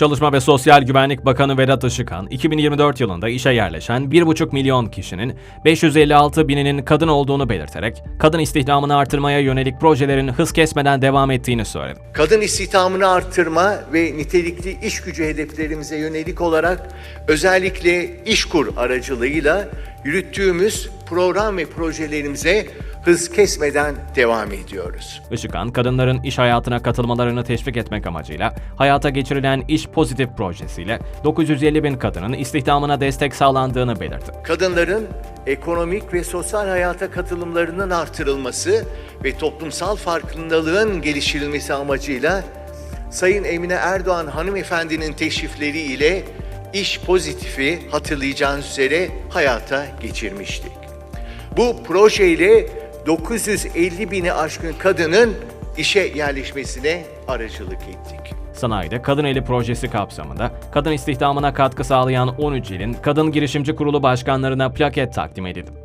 Çalışma ve Sosyal Güvenlik Bakanı Vedat Işıkhan, 2024 yılında işe yerleşen 1,5 milyon kişinin 556 bininin kadın olduğunu belirterek, kadın istihdamını artırmaya yönelik projelerin hız kesmeden devam ettiğini söyledi. Kadın istihdamını artırma ve nitelikli iş gücü hedeflerimize yönelik olarak özellikle İşkur aracılığıyla yürüttüğümüz program ve projelerimize hız kesmeden devam ediyoruz. Işıkhan, kadınların iş hayatına katılmalarını teşvik etmek amacıyla hayata geçirilen İş Pozitif projesiyle 950 bin kadının istihdamına destek sağlandığını belirtti. Kadınların ekonomik ve sosyal hayata katılımlarının artırılması ve toplumsal farkındalığın geliştirilmesi amacıyla Sayın Emine Erdoğan hanımefendinin teşrifleriyle iş pozitifi hatırlayacağınız üzere hayata geçirmiştik. Bu projeyle 950 bini aşkın kadının işe yerleşmesine aracılık ettik. Sanayide Kadın Eli projesi kapsamında kadın istihdamına katkı sağlayan 13 ilin Kadın Girişimci Kurulu başkanlarına plaket takdim edildi.